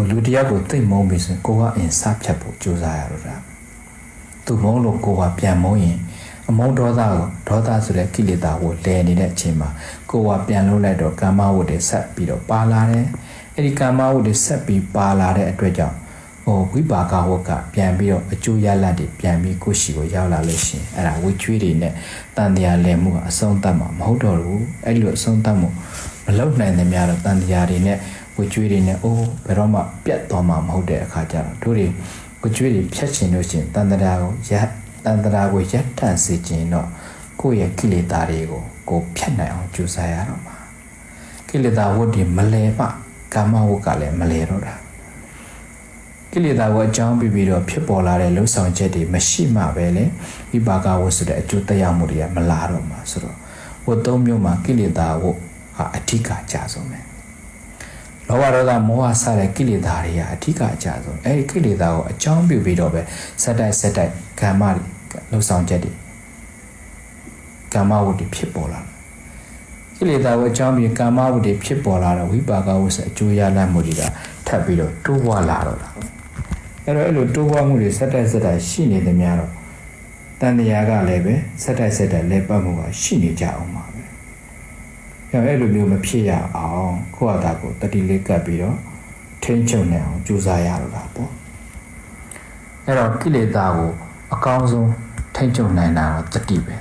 ကိုလူတစ်ယောက်ကိုသိမ့်မုန်းပြီဆိုရင်ကိုကအင်စဖြတ်ဖို့ကြိုးစားရတော့တာသူမုန်းလို့ကိုကပြန်မုန်းရင်အမုန်းဒေါသကိုဒေါသဆိုတဲ့ကိလေသာကိုလဲနေတဲ့အချိန်မှာကိုကပြန်လုံးလိုက်တော့ကာမဝတ္တွေဆက်ပြီးတော့ပါလာတယ်အဲ့ဒီကာမဝတ္တွေဆက်ပြီးပါလာတဲ့အတွက်ကြောင့်ဟိုဝိပါကဝတ်ကပြန်ပြီးတော့အကျိုးရလဒ်တွေပြန်ပြီးကိုယ့်ရှိကိုရောက်လာလို့ရှိရင်အဲ့ဒါဝိချွေးတွေနဲ့တန်တရားလဲမှုကအဆုံးသတ်မှာမဟုတ်တော့ဘူးအဲ့ဒီလိုအဆုံးသတ်မှုမလုပ်နိုင်တဲ့များတော့တန်တရားတွေနဲ့ ဝိချွေးတွေနဲ့အိုးဘယ်တော့မှပြတ်သွားမှာမဟုတ်တဲ့အခါကျတော့တို့တွေဝိချွေးတွေဖြတ်ချင်လို့ရှိရင်တန်တရားကိုရတန်တရားကိုရပ်တန့်စေခြင်းတော့ကိုယ့်ရဲ့ကိလေသာတွေကိုကိုယ်ဖြတ်နိုင်အောင်ကြိုးစားရတော့မှာကိလေသာဝတ်တွေမလဲမှကာမဝတ်ကလည်းမလဲတော့တာကိလေသာကိုအကြောင်းပြပြီးတော့ဖြစ်ပေါ်လာတဲ့လှုပ်ဆောင်ချက်တွေမရှိမှပဲလေဝိပါကဝတ်ဆိုတဲ့အကျိုးသက်ရောက်မှုတွေကမလာတော့မှာဆိုတော့ဝတ်သုံးမျိုးမှာကိလေသာဝတ်ဟာအဓိကကြဆုံးပဲ လောဘဒေါသမောဟစတဲ့ကိလေသာတွေကအဓိကအကြဆုံးအဲဒီကိလေသာကိုအကြောင်းပြုပြီးတော့ပဲစက်တိုက်စက်တိုက်ကမ္မတွေလှုပ်ဆောင်ချက်တွေကမ္မဝတ်တွေဖြစ်ပေါ်လာတယ်ကိလေသာကိုအကြောင်းပြီးကာမဝတ်တွေဖြစ်ပေါ်လာတော့ဝိပါကဝတ်ဆိုအကျိုးရလဒ်မှုတွေကထပ်ပြီးတော့တိုးပွားလာတော့တာအဲ့တော့အဲ့လိုတိုးပွားမှုတွေစက်တိုက်စက်တိုက်ရှိနေသမျှတော့တန်တရားကလည်းပဲစက်တိုက်စက်တိုက်လဲပတ်မှုကရှိနေကြအောင်ပါ ပဲ။အဲ့အဲ့လိုမျိုးမဖြစ်ရအောင်ကိုယ့်ဟာတာကိုတတိလေးကပ်ပြီးတော့ထိန်းချုပ်နေအောင်ကြိုးစားရတော့တာပေါ့။အဲ့တော့ကိလေသာကိုအကောင်းဆုံးထိန်းချုပ်နိုင်တာတော့တတိပဲ